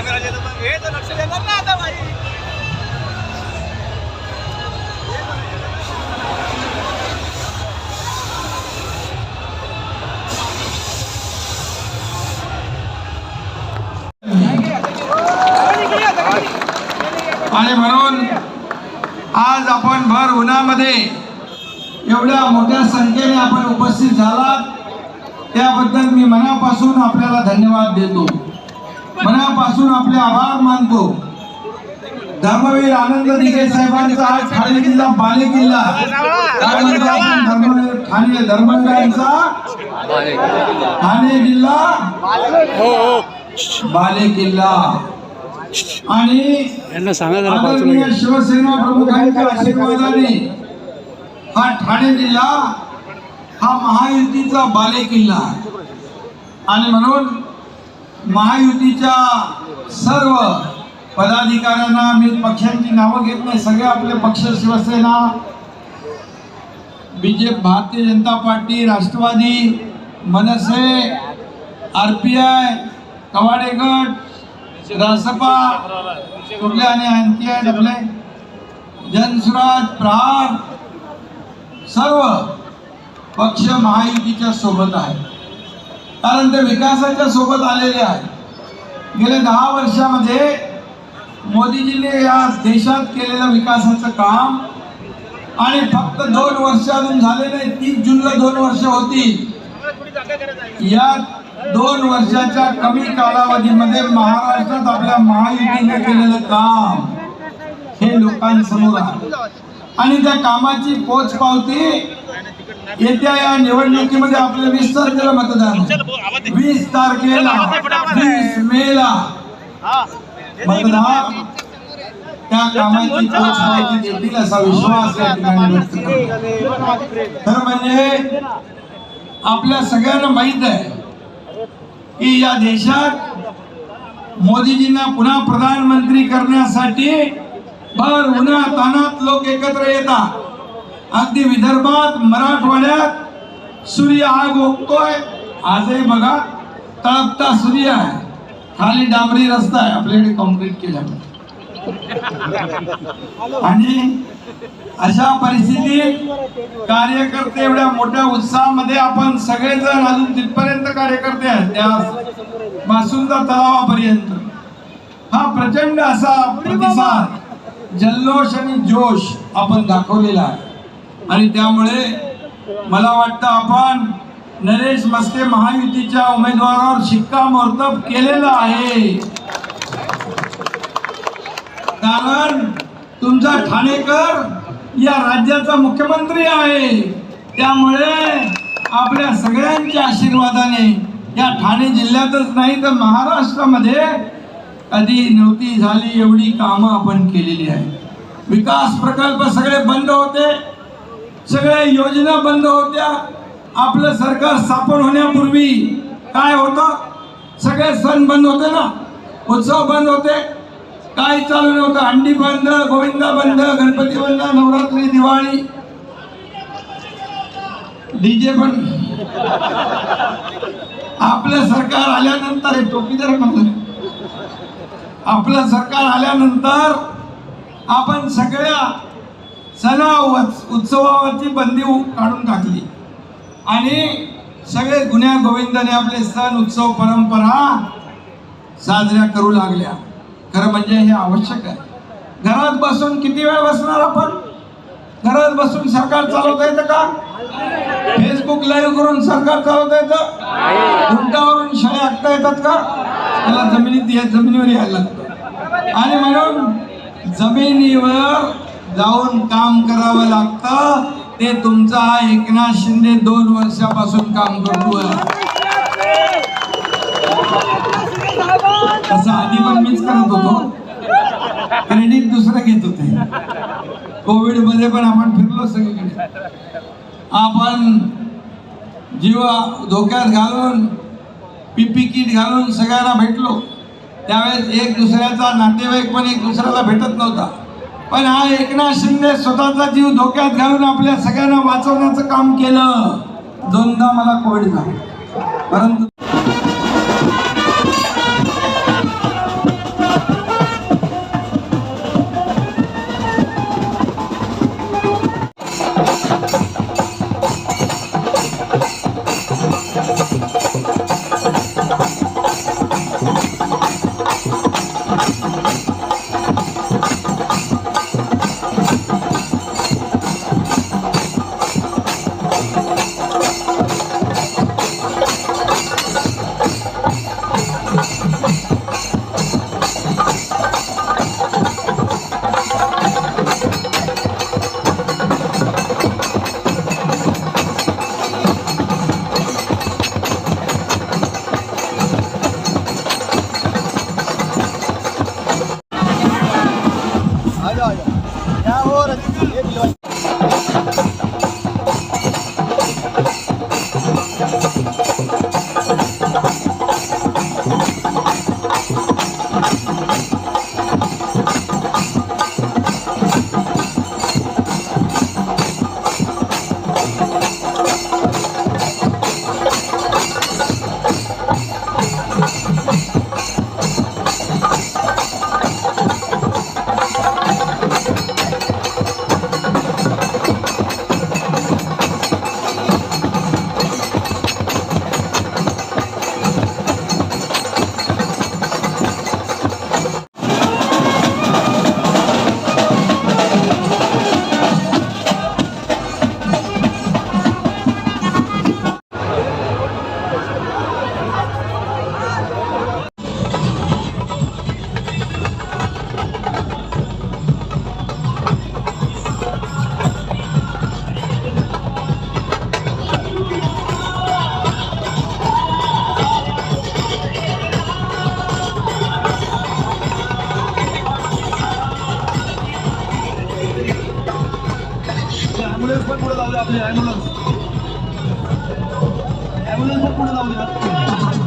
हे तर लक्ष देणार ना आता भाई आणि म्हणून आज आपण भर उन्हामध्ये एवढ्या मोठ्या संख्येने आपण उपस्थित झालात. त्याबद्दल मी मनापासून आपल्याला धन्यवाद देतो. मनापासून आपले आभार मानतो. धर्मवीर आनंद दिघे साहेबांचा आज ठाणे जिल्हा बाले किल्ला. ठाणे धर्मवीरांचा ठाणे जिल्हा बाले किल्ला. आणि आदरणीय शिवसेना प्रमुखांच्या आशीर्वादाने हा ठाणे जिल्हा हा महायुतीचा बाले किल्ला. आणि म्हणून महायुतीच्या सर्व पदाधिकाऱ्यांना मी पक्षांची नावं घेत नाही सगळे आपले पक्ष Shivsena BJP Bharatiya Janata Party Rashtrawadi Manase R P I Kawade गट रासपा कुठले आणि आणखी आहेत आपले? जनसुराज प्रहार सर्व पक्ष महायुतीच्या सोबत आहे कारण ते विकासाच्या सोबत आलेले आहेत. गेल्या दहा वर्षामध्ये मोदीजीने या देशात केलेलं विकासाचं काम आणि फक्त दोन वर्ष अजून झाले नाही तीस जूनला दोन वर्ष होती. या दोन वर्षाच्या कमी कालावधीमध्ये महाराष्ट्रात आपल्या महायुतीने केलेलं काम हे लोकांसमोर आहे. आणि त्या कामाची पोचपावती येत्या या निवडणुकीमध्ये आपल्या वीस तारखेला मतदान. वीस तारखेला वीस मेला मतदान. त्या कामाची पोचपावती देतील असा विश्वास या ठिकाणी व्यक्त करतो. खरं म्हणजे आपल्या सगळ्यांना माहीत आहे की या देशात मोदीजींना पुन्हा प्रधानमंत्री करण्यासाठी भर उन्हा तानात लोक एकत्र येतात. अगदी विदर्भात मराठवाड्यात सूर्य आग ओकतोय आजही बघा तळपता सूर्य आहे. खाली डांबरी रस्ता आहे आपल्याकडे कॉन्क्रीट केल्यामुळे आणि अशा परिस्थितीत कार्यकर्ते एवढ्या मोठ्या उत्साहामध्ये आपण सगळेजण अजून तिथपर्यंत कार्यकर्ते आहेत. त्या मासुंदा तलावापर्यंत. हा प्रचंड असा प्रतिसाद. जल्लोष आणि जोश आपण दाखवलेला आहे. आणि त्यामुळे मला वाटतं आपण नरेश मस्के महायुतीच्या उमेदवारावर शिक्कामोर्तब केलेलं आहे. कारण तुमचा ठाणेकर या राज्याचा मुख्यमंत्री आहे. त्यामुळे आपल्या सगळ्यांच्या आशीर्वादाने या ठाणे जिल्ह्यातच नाही तर महाराष्ट्रामध्ये कधी नव्हती झाली एवढी कामं आपण केलेली आहे विकास प्रकल्प सगळे बंद होते. सगळ्या योजना बंद होत्या. आपलं सरकार स्थापन होण्यापूर्वी काय होतं? सगळे सण बंद होते ना? उत्सव बंद होते. काय चालू नव्हतं? अंडी बंद गोविंदा बंद गणपती बंद नवरात्री दिवाळी. डीजे पण आपलं सरकार आल्यानंतर हे टोपीदार म्हणतो आपलं सरकार आल्यानंतर आपण सगळ्या सणा उत्स- उत्सवावरची बंदी काढून टाकली. आणि सगळे गुन्ह्या गोविंदाने आपले सण उत्सव परंपरा साजऱ्या करू लागल्या. खरं म्हणजे हे आवश्यक आहे. घरात बसून किती वेळ बसणार आपण? घरात बसून सरकार चालवता येतं का? फेसबुक लाईव्ह करून सरकार चालवता येतं? उंटावरून शाळा आखता येतात का? त्याला जमिनीत या- जमिनीवर यायला लागतं. आणि म्हणून जमिनीवर जाऊन काम करावं लागतं. ते तुमचा हा एकनाथ शिंदे दोन वर्षापासून काम करतोय तसं आधी पण मीच करत होतो. क्रेडिट दुसरं घेत होते. कोविडमध्ये पण आपण फिरलो सगळीकडे. आपण जीव धोक्यात घालून पीपी किट घालून सगळ्यांना भेटलो. त्यावेळेस एक दुसऱ्याचा नातेवाईक पण एक दुसऱ्याला भेटत नव्हता. पण हा एकनाथ शिंदे स्वतःचा जीव धोक्यात घालून आपल्या सगळ्यांना वाचवण्याचं काम केलं. दोनदा मला कोविड झाला. परंतु जाऊ दे आपली ॲम्ब्युलन्स ॲम्ब्युलन्स पण पुढे जाऊ द्या